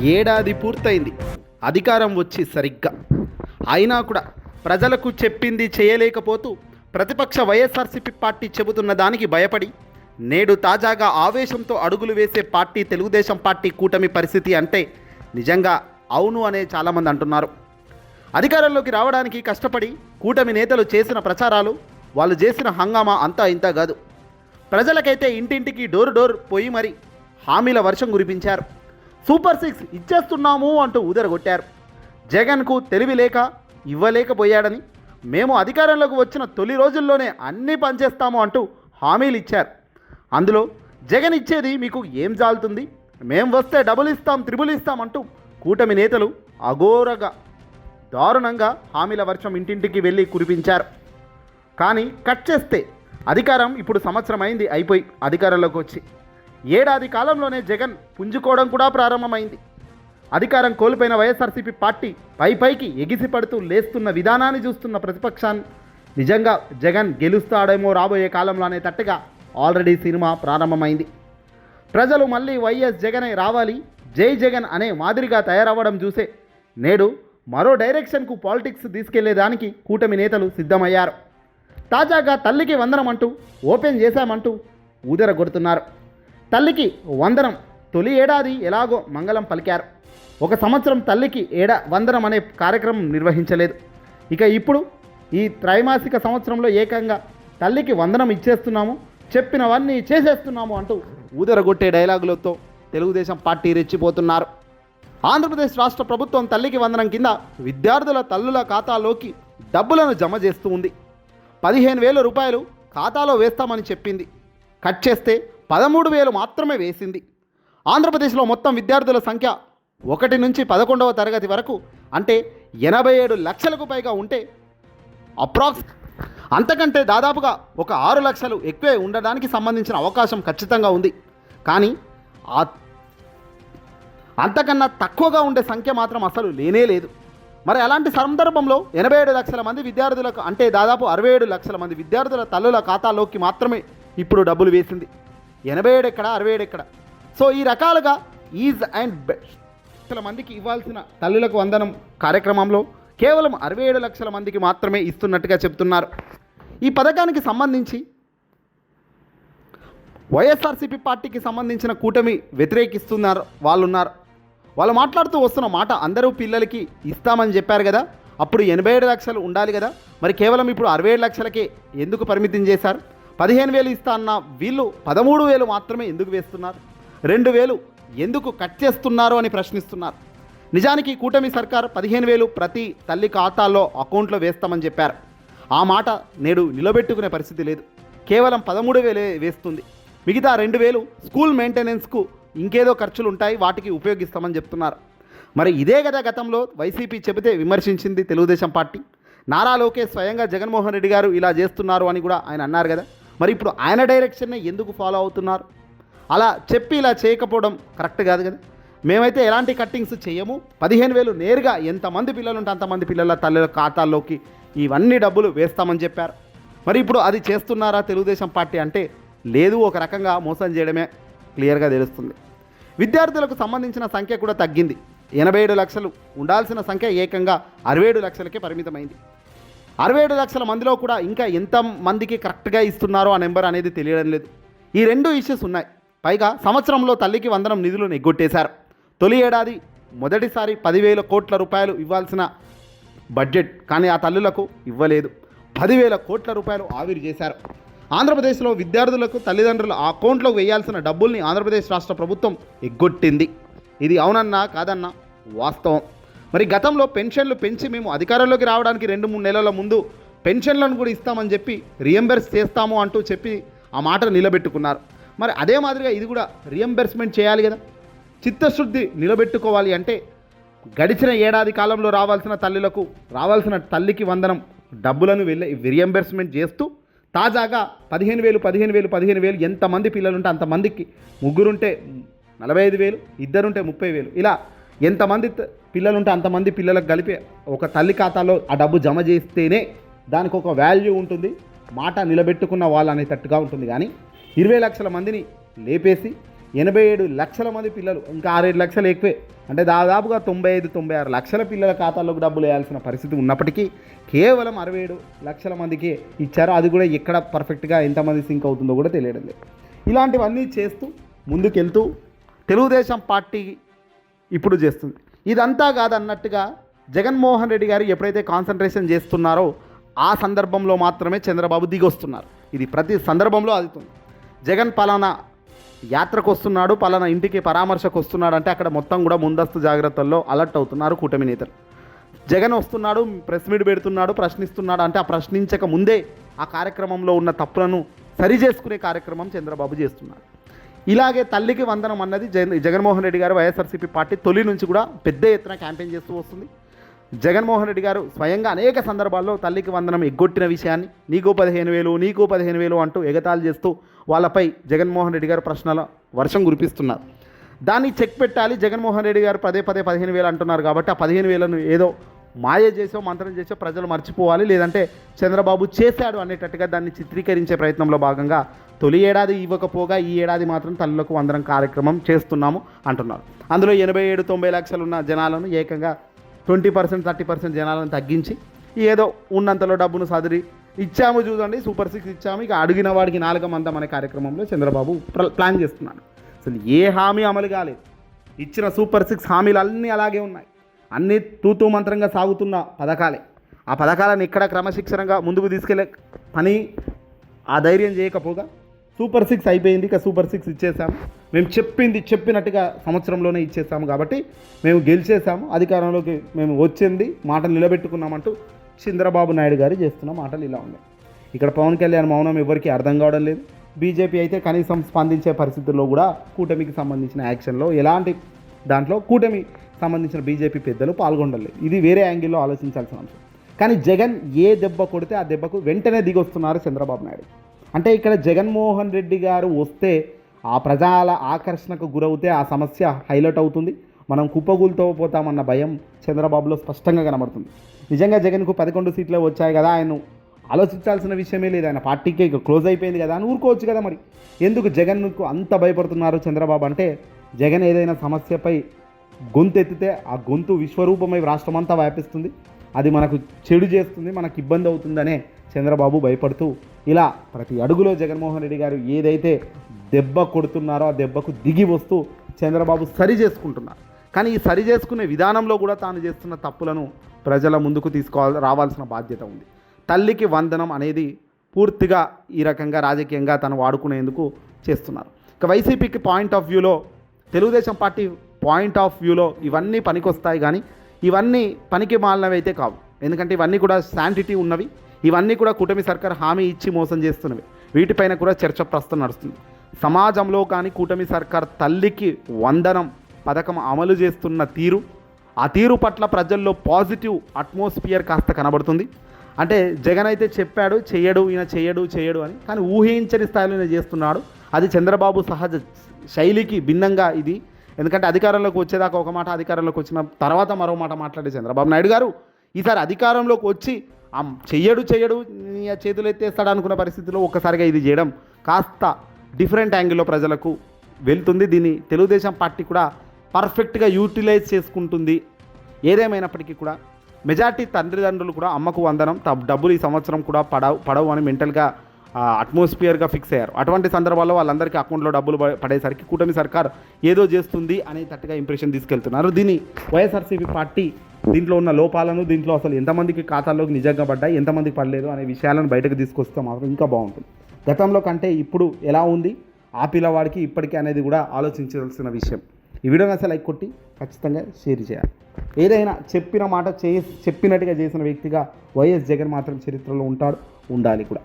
ఏడాది పూర్తయింది. అధికారం వచ్చి సరిగ్గా. అయినా కూడా ప్రజలకు చెప్పింది చేయలేకపోతూ ప్రతిపక్ష వైఎస్ఆర్సీపీ పార్టీ చెబుతున్న దానికి భయపడి నేడు తాజాగా ఆవేశంతో అడుగులు వేసే పార్టీ తెలుగుదేశం పార్టీ కూటమి పరిస్థితి అంటే నిజంగా అవును అనే చాలామంది అంటున్నారు. అధికారంలోకి రావడానికి కష్టపడి కూటమి నేతలు చేసిన ప్రచారాలు వాళ్ళు చేసిన హంగామా అంతా ఇంత కాదు. ప్రజలకైతే ఇంటింటికి డోర్ డోర్ పోయి మరి హామీల వర్షం కురిపించారు. సూపర్ సిక్స్ ఇచ్చేస్తున్నాము అంటూ ఉదరగొట్టారు జగన్కు తెలివి లేక ఇవ్వలేకపోయాడని మేము అధికారంలోకి వచ్చిన తొలి రోజుల్లోనే అన్నీ పనిచేస్తాము అంటూ హామీలు ఇచ్చారు. అందులో జగన్ ఇచ్చేది మీకు ఏం జాలుతుంది? మేం వస్తే డబుల్ ఇస్తాం త్రిబుల్ ఇస్తాం అంటూ కూటమి నేతలు అఘోరగా దారుణంగా హామీల వర్షం ఇంటింటికి వెళ్ళి కురిపించారు. కానీ కట్ చేస్తే అధికారం ఇప్పుడు సంవత్సరం అయింది అయిపోయి అధికారంలోకి వచ్చి. ఏడాది కాలంలోనే జగన్ పుంజుకోవడం కూడా ప్రారంభమైంది. అధికారం కోల్పోయిన వైఎస్ఆర్సీపీ పార్టీ పై పైకి ఎగిసిపడుతూ లేస్తున్న విధానాన్ని చూస్తున్న ప్రతిపక్షాన్ని. నిజంగా జగన్ గెలుస్తాడేమో రాబోయే కాలంలో అనే తట్టుగా ఆల్రెడీ సినిమా ప్రారంభమైంది. ప్రజలు మళ్ళీ వైఎస్ జగనే రావాలి జై జగన్ అనే మాదిరిగా తయారవ్వడం చూసే నేడు మరో డైరెక్షన్కు పాలిటిక్స్ తీసుకెళ్ళేదానికి కూటమి నేతలు సిద్ధమయ్యారు. తాజాగా తల్లికి వందనం అంటూ ఓపెన్ చేశామంటూ ఊదర కొడుతున్నారు తల్లికి వందనం. తొలి ఏడాది ఎలాగో మంగళం పలికారు. ఒక సంవత్సరం తల్లికి ఏడా వందనం అనే కార్యక్రమం నిర్వహించలేదు. ఇక ఇప్పుడు ఈ త్రైమాసిక సంవత్సరంలో ఏకంగా తల్లికి వందనం ఇచ్చేస్తున్నాము చెప్పినవన్నీ చేసేస్తున్నాము అంటూ ఊదరగొట్టే డైలాగులతో తెలుగుదేశం పార్టీ రెచ్చిపోతున్నారు. ఆంధ్రప్రదేశ్ రాష్ట్ర ప్రభుత్వం తల్లికి వందనం కింద విద్యార్థుల తల్లుల ఖాతాలోకి డబ్బులను జమ చేస్తూ ఉంది. పదిహేను వేల రూపాయలు ఖాతాలో వేస్తామని చెప్పింది. కట్ చేస్తే పదమూడు వేలు మాత్రమే వేసింది. ఆంధ్రప్రదేశ్లో మొత్తం విద్యార్థుల సంఖ్య ఒకటి నుంచి పదకొండవ తరగతి వరకు అంటే ఎనభై ఏడు లక్షలకు పైగా ఉంటే అప్రాక్స్ అంతకంటే దాదాపుగా ఒక ఆరు లక్షలు ఎక్కువే ఉండడానికి సంబంధించిన అవకాశం ఖచ్చితంగా ఉంది. కానీ ఆ అంతకన్నా తక్కువగా ఉండే సంఖ్య మాత్రం అసలు లేనే లేదు. మరి అలాంటి సందర్భంలో ఎనభై ఏడు లక్షల మంది విద్యార్థులకు అంటే దాదాపు అరవై ఏడు లక్షల మంది విద్యార్థుల తల్లుల ఖాతాలోకి మాత్రమే ఇప్పుడు డబ్బులు వేసింది. ఎనభై ఏడు ఎక్కడ అరవై ఏడు ఎక్కడ? సో ఈ రకాలుగా ఈజ్ అండ్ బెస్ట్. లక్షల మందికి ఇవ్వాల్సిన తల్లులకు వందనం కార్యక్రమంలో కేవలం అరవై ఏడు లక్షల మందికి మాత్రమే ఇస్తున్నట్టుగా చెప్తున్నారు. ఈ పథకానికి సంబంధించి వైఎస్ఆర్సీపీ పార్టీకి సంబంధించిన కూటమి వ్యతిరేకిస్తున్నారు వాళ్ళున్నారు. వాళ్ళు మాట్లాడుతూ వస్తున్న మాట అందరూ పిల్లలకి ఇస్తామని చెప్పారు కదా. అప్పుడు ఎనభై ఏడు లక్షలు ఉండాలి కదా. మరి కేవలం ఇప్పుడు అరవై ఏడు లక్షలకే ఎందుకు పరిమితం చేశారు? పదిహేను వేలు ఇస్తా అన్న వీళ్ళు పదమూడు వేలు మాత్రమే ఎందుకు వేస్తున్నారు? రెండు వేలు ఎందుకు కట్ చేస్తున్నారు అని ప్రశ్నిస్తున్నారు. నిజానికి కూటమి సర్కార్ పదిహేను వేలు ప్రతి తల్లి ఖాతాల్లో అకౌంట్లో వేస్తామని చెప్పారు. ఆ మాట నేడు నిలబెట్టుకునే పరిస్థితి లేదు. కేవలం పదమూడు వేలే వేస్తుంది. మిగతా రెండు వేలు స్కూల్ మెయింటెనెన్స్కు ఇంకేదో ఖర్చులు ఉంటాయి వాటికి ఉపయోగిస్తామని చెప్తున్నారు. మరి ఇదే కదా గతంలో వైసీపీ చెబితే విమర్శించింది తెలుగుదేశం పార్టీ. నారా లోకేష్ స్వయంగా జగన్మోహన్ రెడ్డి గారు ఇలా చేస్తున్నారు అని కూడా ఆయన అన్నారు కదా. మరి ఇప్పుడు ఆయన డైరెక్షన్నే ఎందుకు ఫాలో అవుతున్నారు? అలా చెప్పి ఇలా చేయకపోవడం కరెక్ట్ కాదు కదా? మేమైతే ఎలాంటి కట్టింగ్స్ చేయము? పదిహేను వేలు నేరుగా ఎంతమంది పిల్లలు ఉంటే అంతమంది పిల్లల తల్లుల ఖాతాల్లోకి ఇవన్నీ డబ్బులు వేస్తామని చెప్పారు. మరి ఇప్పుడు అది చేస్తున్నారా తెలుగుదేశం పార్టీ అంటే లేదు ఒక రకంగా మోసం చేయడమే క్లియర్గా తెలుస్తుంది. విద్యార్థులకు సంబంధించిన సంఖ్య కూడా తగ్గింది. ఎనభై ఏడు లక్షలు ఉండాల్సిన సంఖ్య ఏకంగా అరవై ఏడు లక్షలకే పరిమితమైంది. అరవై ఏడు లక్షల మందిలో కూడా ఇంకా ఎంత మందికి కరెక్ట్గా ఇస్తున్నారో ఆ నెంబర్ అనేది తెలియడం లేదు. ఈ రెండు ఇష్యూస్ ఉన్నాయి. పైగా సంవత్సరంలో తల్లికి వందనం నిధులను ఎగ్గొట్టేశారు తొలి ఏడాది మొదటిసారి పదివేల కోట్ల రూపాయలు ఇవ్వాల్సిన బడ్జెట్ కానీ ఆ తల్లులకు ఇవ్వలేదు. పదివేల కోట్ల రూపాయలు ఆవిరి చేశారు. ఆంధ్రప్రదేశ్లో విద్యార్థులకు తల్లిదండ్రుల అకౌంట్లో వేయాల్సిన డబ్బుల్ని ఆంధ్రప్రదేశ్ రాష్ట్ర ప్రభుత్వం ఎగ్గొట్టింది. ఇది అవునన్నా కాదన్నా వాస్తవం. మరి గతంలో పెన్షన్లు పెంచి మేము అధికారంలోకి రావడానికి రెండు మూడు నెలల ముందు పెన్షన్లను కూడా ఇస్తామని చెప్పి రియంబర్స్ చేస్తాము అంటూ చెప్పి ఆ మాట నిలబెట్టుకున్నారు. మరి అదే మాదిరిగా ఇది కూడా రియంబర్స్మెంట్ చేయాలి కదా. చిత్తశుద్ధి నిలబెట్టుకోవాలి అంటే గడిచిన ఏడాది కాలంలో రావాల్సిన తల్లులకు రావాల్సిన తల్లికి వందనం డబ్బులను వెళ్ళి రియంబర్స్మెంట్ చేస్తూ తాజాగా పదిహేను వేలు పదిహేను వేలు పదిహేను వేలు ఎంతమంది పిల్లలు ఉంటే అంతమందికి ముగ్గురుంటే నలభై ఐదు వేలు ఇద్దరుంటే ముప్పై వేలు. ఇలా ఎంతమంది పిల్లలు ఉంటే అంతమంది పిల్లలకు కలిపి ఒక తల్లి ఖాతాలో ఆ డబ్బు జమ చేస్తేనే దానికి ఒక వాల్యూ ఉంటుంది. మాట నిలబెట్టుకున్న వాళ్ళు అనేటట్టుగా ఉంటుంది. కానీ ఇరవై లక్షల మందిని లేపేసి ఎనభై ఏడు లక్షల మంది పిల్లలు ఇంకా ఆరేడు లక్షలు ఎక్కువే. అంటే దాదాపుగా తొంభై ఐదు తొంభై ఆరు లక్షల పిల్లల ఖాతాల్లోకి డబ్బులు వేయాల్సిన పరిస్థితి ఉన్నప్పటికీ కేవలం అరవై ఏడు లక్షల మందికి ఇచ్చారు అది కూడా ఎక్కడ పర్ఫెక్ట్గా ఎంతమంది సింక్ అవుతుందో కూడా తెలియడం లేదు. ఇలాంటివన్నీ చేస్తూ ముందుకెళ్తూ తెలుగుదేశం పార్టీ ఇప్పుడు చేస్తుంది. ఇదంతా కాదన్నట్టుగా జగన్మోహన్ రెడ్డి గారు ఎప్పుడైతే కాన్సన్ట్రేషన్ చేస్తున్నారో ఆ సందర్భంలో మాత్రమే చంద్రబాబు దిగొస్తున్నారు. ఇది ప్రతి సందర్భంలో అవుతుంది జగన్ పలానా యాత్రకు వస్తున్నాడు పలానా ఇంటికి పరామర్శకు వస్తున్నాడు అంటే అక్కడ మొత్తం కూడా ముందస్తు జాగ్రత్తల్లో అలర్ట్ అవుతున్నారు కూటమి నేతలు. జగన్ వస్తున్నాడు ప్రెస్ మీట్ పెడుతున్నాడు ప్రశ్నిస్తున్నాడు అంటే ఆ ప్రశ్నించక ముందే ఆ కార్యక్రమంలో ఉన్న తప్పులను సరి చేసుకునే కార్యక్రమం చంద్రబాబు చేస్తున్నాడు ఇలాగే తల్లికి వందనం అన్నది జగన్మోహన్ రెడ్డి గారు వైఎస్ఆర్సీపీ పార్టీ తొలి నుంచి కూడా పెద్ద ఎత్తున క్యాంపెయిన్ చేస్తూ వస్తుంది. జగన్మోహన్ రెడ్డి గారు స్వయంగా అనేక సందర్భాల్లో తల్లికి వందనం ఎగ్గొట్టిన విషయాన్ని నీకు పదిహేను వేలు నీకు పదిహేను వేలు అంటూ ఎగతాళి చేస్తూ వాళ్ళపై జగన్మోహన్ రెడ్డి గారు ప్రశ్నల వర్షం కురిపిస్తున్నారు. దాన్ని చెక్ పెట్టాలి జగన్మోహన్ రెడ్డి గారు పదే పదే పదిహేను వేలు అంటున్నారు కాబట్టి ఆ పదిహేను వేలను ఏదో మాయ చేసో మంత్రం చేసో ప్రజలు మర్చిపోవాలి లేదంటే చంద్రబాబు చేశాడు అనేటట్టుగా దాన్ని చిత్రీకరించే ప్రయత్నంలో భాగంగా తొలి ఏడాది ఇవ్వకపోగా ఈ ఏడాది మాత్రం తల్లులకు వందనం కార్యక్రమం చేస్తున్నాము అంటున్నారు. అందులో ఎనభై ఏడు తొంభై లక్షలు ఉన్న జనాలను ఏకంగా ట్వంటీ పర్సెంట్ థర్టీ పర్సెంట్ జనాలను తగ్గించి ఏదో ఉన్నంతలో డబ్బును సదిరి ఇచ్చాము చూడండి సూపర్ సిక్స్ ఇచ్చాము. ఇక అడిగిన వాడికి నాలుగ మందం అనే కార్యక్రమంలో చంద్రబాబు ప్లాన్ చేస్తున్నాడు. అసలు ఏ హామీ అమలు కాలేదు. ఇచ్చిన సూపర్ సిక్స్ హామీలు అన్నీ అలాగే ఉన్నాయి. అన్నీ తూతూ మంత్రంగా సాగుతున్న పథకాలే. ఆ పథకాలను ఇక్కడ క్రమశిక్షణగా ముందుకు తీసుకెళ్ళే పని ఆ ధైర్యం చేయకపోగా సూపర్ సిక్స్ అయిపోయింది ఇక సూపర్ సిక్స్ ఇచ్చేసాం మేము చెప్పింది చెప్పినట్టుగా సంవత్సరంలోనే ఇచ్చేసాము కాబట్టి మేము గెలిచేసాము అధికారంలోకి మేము వచ్చింది మాటలు నిలబెట్టుకున్నామంటూ చంద్రబాబు నాయుడు గారు చేస్తున్న మాటలు ఇలా ఉన్నాయి. ఇక్కడ పవన్ కళ్యాణ్ మౌనం ఎవరికి అర్థం కావడం లేదు. బీజేపీ అయితే కనీసం స్పందించే పరిస్థితుల్లో కూడా కూటమికి సంబంధించిన యాక్షన్లో ఎలాంటి దాంట్లో కూటమి సంబంధించిన బీజేపీ పెద్దలు పాల్గొనలేదు ఇది వేరే యాంగిల్లో ఆలోచించాల్సిన అంశం. కానీ జగన్ ఏ దెబ్బ కొడితే ఆ దెబ్బకు వెంటనే దిగొస్తున్నారు చంద్రబాబు నాయుడు. అంటే ఇక్కడ జగన్మోహన్ రెడ్డి గారు వస్తే ఆ ప్రజల ఆకర్షణకు గురవుతే ఆ సమస్య హైలైట్ అవుతుంది. మనం కుప్పగూలుతో పోతామన్న భయం చంద్రబాబులో స్పష్టంగా కనబడుతుంది. నిజంగా జగన్కు పదకొండు సీట్లు వచ్చాయి కదా ఆయన ఆలోచించాల్సిన విషయమే లేదు. ఆయన పార్టీకి ఇక క్లోజ్ అయిపోయింది కదా అని ఊరుకోవచ్చు కదా మరి. ఎందుకు జగన్కు అంత భయపడుతున్నారు చంద్రబాబు అంటే జగన్ ఏదైనా సమస్యపై గొంతు ఎత్తితే ఆ గొంతు విశ్వరూపమై రాష్ట్రమంతా వ్యాపిస్తుంది. అది మనకు చెడు చేస్తుంది మనకు ఇబ్బంది అవుతుందనే చంద్రబాబు భయపడుతూ ఇలా ప్రతి అడుగులో జగన్మోహన్ రెడ్డి గారు ఏదైతే దెబ్బ కొడుతున్నారో ఆ దెబ్బకు దిగి వస్తూ చంద్రబాబు సరి చేసుకుంటున్నారు. కానీ ఈ సరి చేసుకునే విధానంలో కూడా తాను చేస్తున్న తప్పులను ప్రజల ముందుకు తీసుకోవాలి రావాల్సిన బాధ్యత ఉంది. తల్లికి వందనం అనేది పూర్తిగా ఈ రకంగా రాజకీయంగా తను వాడుకునేందుకు చేస్తున్నారు. ఇక వైసీపీకి పాయింట్ ఆఫ్ వ్యూలో తెలుగుదేశం పార్టీ పాయింట్ ఆఫ్ వ్యూలో ఇవన్నీ పనికొస్తాయి కానీ ఇవన్నీ పనికి మాలినవి అయితే కావు. ఎందుకంటే ఇవన్నీ కూడా శాంటిటీ ఉన్నవి. ఇవన్నీ కూడా కూటమి సర్కార్ హామీ ఇచ్చి మోసం చేస్తున్నవి. వీటిపైన కూడా చర్చ ప్రస్తుతం నడుస్తుంది. సమాజంలో కానీ కూటమి సర్కార్ తల్లికి వందనం పథకం అమలు చేస్తున్న తీరు ఆ తీరు పట్ల ప్రజల్లో పాజిటివ్ అట్మాస్ఫియర్ కాస్త కనబడుతుంది. అంటే జగన్ అయితే చెప్పాడు చేయడు ఈయన చేయడు చేయడు అని కానీ ఊహించని స్థాయిలో ఈయన చేస్తున్నాడు. అది చంద్రబాబు సహజ శైలికి భిన్నంగా ఇది. ఎందుకంటే అధికారంలోకి వచ్చేదాకా ఒక మాట అధికారంలోకి వచ్చిన తర్వాత మరో మాట మాట్లాడే చంద్రబాబు నాయుడు గారు ఈసారి అధికారంలోకి వచ్చి చెయ్యడు చెయ్యడు చేతులు ఎత్తేస్తాడు అనుకున్న పరిస్థితిలో ఒక్కసారిగా ఇది చేయడం కాస్త డిఫరెంట్ యాంగిల్లో ప్రజలకు వెళ్తుంది. దీన్ని తెలుగుదేశం పార్టీ కూడా పర్ఫెక్ట్గా యూటిలైజ్ చేసుకుంటుంది. ఏదేమైనప్పటికీ కూడా మెజార్టీ తండ్రిదండ్రులు కూడా అమ్మకు వందనం. డబ్బులు ఈ సంవత్సరం కూడా పడవు పడవు అని మెంటల్గా అట్మాస్ఫియర్గా ఫిక్స్ అయ్యారు. అటువంటి సందర్భాల్లో వాళ్ళందరికీ అకౌంట్లో డబ్బులు పడేసరికి కూటమి సర్కార్ ఏదో చేస్తుంది అనే తట్టుగా ఇంప్రెషన్ తీసుకెళ్తున్నారు. దీన్ని వైఎస్ఆర్సీపీ పార్టీ దీంట్లో ఉన్న లోపాలను దీంట్లో అసలు ఎంతమందికి ఖాతాల్లోకి నిజంగా పడ్డాయి ఎంతమందికి పడలేదు అనే విషయాలను బయటకు తీసుకొస్తే మాత్రం ఇంకా బాగుంటుంది. గతంలో కంటే ఇప్పుడు ఎలా ఉంది? ఆ పిల్లవాడికి ఇప్పటికీ అనేది కూడా ఆలోచించవలసిన విషయం. ఈ వీడియోని అసలు లైక్ కొట్టి ఖచ్చితంగా షేర్ చేయాలి. ఏదైనా చెప్పిన మాట చేసి చెప్పినట్టుగా చేసిన వ్యక్తిగా వైఎస్ జగన్ మాత్రం చరిత్రలో ఉంటాడు ఉండాలి కూడా.